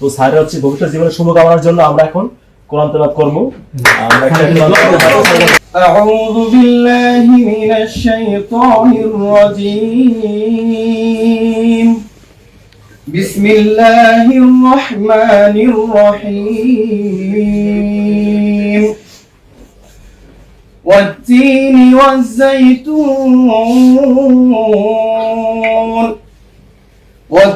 তো স্যারের হচ্ছে ভবিষ্যৎ জীবনের শুভকামনার জন্য আমরা এখন কোরআন তেলাওয়াত করবো আমরা একটা কোরআন তেলাওয়াত- أعوذ بالله من الشيطان الرجيم بسم الله الرحمن الرحيم والتين والزيتون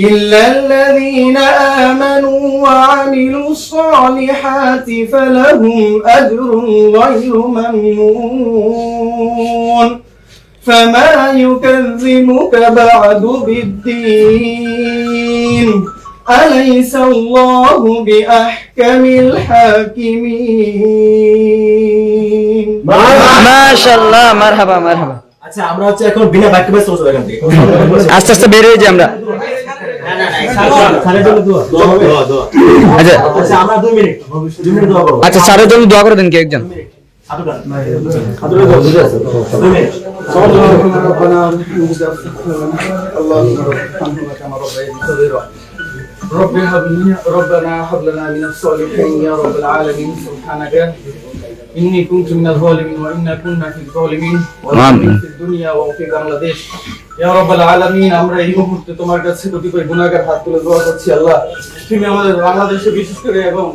إلا الذين آمنوا وعملوا الصالحات فلهم أجر غير ممنون فما يكذبك بعد بالدين أليس الله بأحكم الحاكمين মাশাআল্লাহ মারহাবা মারহাবা আচ্ছা আমরা হচ্ছে এখন বিনা বাক্য ব্যস্ত হচ্ছে এখান থেকে আস্তে আস্তে বের হয়ে যাই আমরা আচ্ছা আচ্ছা আমরা দুই মিনিট দুই মিনিট দোয়া করবো আচ্ছা স্যারের জন্য দোয়া করে দেন কি একজন হাঁটুটা হাঁটুটা দোয়া বুঝে আছে দুই মিনিট ربنا اللهم ارحمه كما ربيتني صغيرا رب هب لنا ربنا هب لنا من الصالحين يا رب العالمين سبحانك إني كنت من الظالمين وإنا كنا في الظالمين آمين. في الدنيا وفي বাংলাদেশ ইয়া রাব্বাল আলামিন আমরা এই মুহূর্তে তোমার কাছে হাত তুলে আল্লাহ। আমাদের বাংলাদেশে বিশেষ করে এবং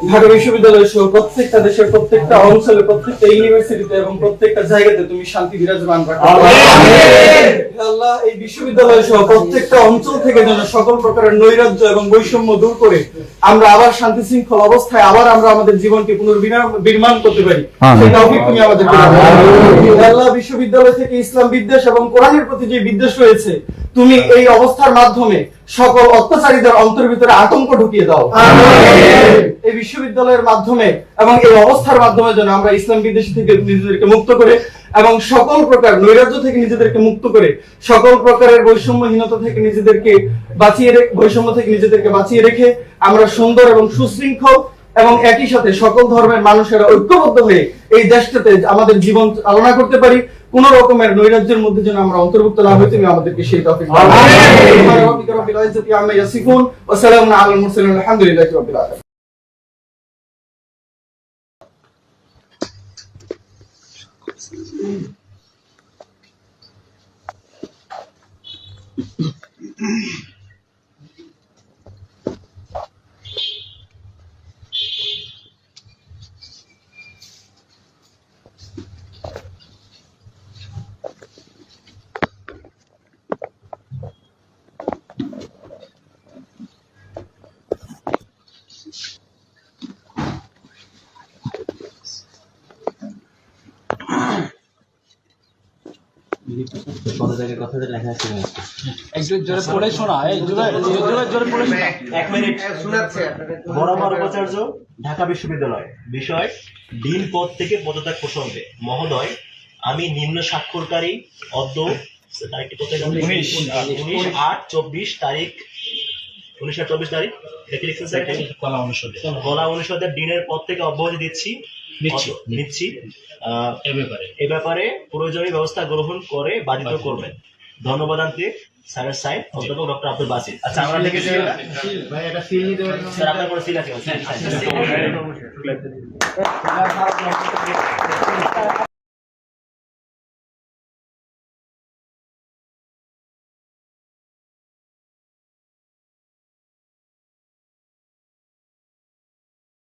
ঢাকা বিশ্ববিদ্যালয় সহ প্রত্যেকটা দেশের প্রত্যেকটা অঞ্চলে প্রত্যেকটা ইউনিভার্সিটিতে এবং প্রত্যেকটা জায়গাতে তুমি শান্তি বিরাজমান রাখো। আল্লাহ এই বিশ্ববিদ্যালয় সহ প্রত্যেকটা অঞ্চল থেকে যেন সকল প্রকারের নৈরাজ্য এবং বৈষম্য দূর করে আমরা আবার শান্তি শৃঙ্খল অবস্থায় আবার আমরা আমাদের জীবনকে পুনর্বিনির্মাণ করতে পারি। সেই তৌফিক তুমি আমাদের আল্লাহ বিশ্ববিদ্যালয় থেকে ইসলাম বিদ্বেষ এবং কোরআনের প্রতি যে বিদ্বেষ রয়েছে তুমি এই অবস্থার মাধ্যমে সকল অত্যাচারীদের অন্তর ভিতরে আতঙ্ক ঢুকিয়ে দাও। এই বিশ্ববিদ্যালয়ের মাধ্যমে এবং এই অবস্থার মাধ্যমে যেন আমরা ইসলাম বিদ্বেষী থেকে নিজেদেরকে মুক্ত করে এবং সকল প্রকার নৈরাজ্য থেকে নিজেদেরকে মুক্ত করে সকল প্রকারের বৈষম্যহীনতা থেকে নিজেদেরকে বাঁচিয়ে রেখে বৈষম্য থেকে নিজেদেরকে বাঁচিয়ে রেখে আমরা সুন্দর এবং সুশৃঙ্খল এবং একই সাথে সকল ধর্মের মানুষেরা ঐক্যবদ্ধ হয়ে এই দেশটাতে আমাদের জীবন চালনা করতে পারি। কোন রকমের নৈরাজ্যের মধ্যে যেন আমরা অন্তর্ভুক্ত লাভ হই তুমি আমাদেরকে সেই তৌফিক দাও। সুবহান রাব্বিকা রাব্বিল ইজ্জাতি আম্মা ইয়াসিফুন ওয়া সালামুন আলাল মুরসালিন আলহামদুলিল্লাহি। রাব্বিল আলামিন এক মিনিট। বরাবর উপাচার্য ঢাকা বিশ্ববিদ্যালয়। বিষয় ডিন পদ থেকে পদত্যাগ প্রসঙ্গে। মহোদয় আমি নিম্ন স্বাক্ষরকারী অদ্য তারিখটি কোথায়? উনিশ আট চব্বিশ তারিখ উনিশ আট চব্বিশ তারিখ? দেখে লিখছেন স্যার এখানে? কলা অনুষদের ডিনের পদ থেকে অব্যাহতি দিচ্ছি। নিচ্ছি। এ ব্যাপারে। প্রয়োজনীয় ব্যবস্থা গ্রহণ করে বাধিত করবেন। ধন্যবাদ আনতে স্যারের সাইন অধ্যাপক ডক্টর আব্দুল বাসির। আচ্ছা আমরা লিখেছি স্যার আপনার কোনো সিল আছে।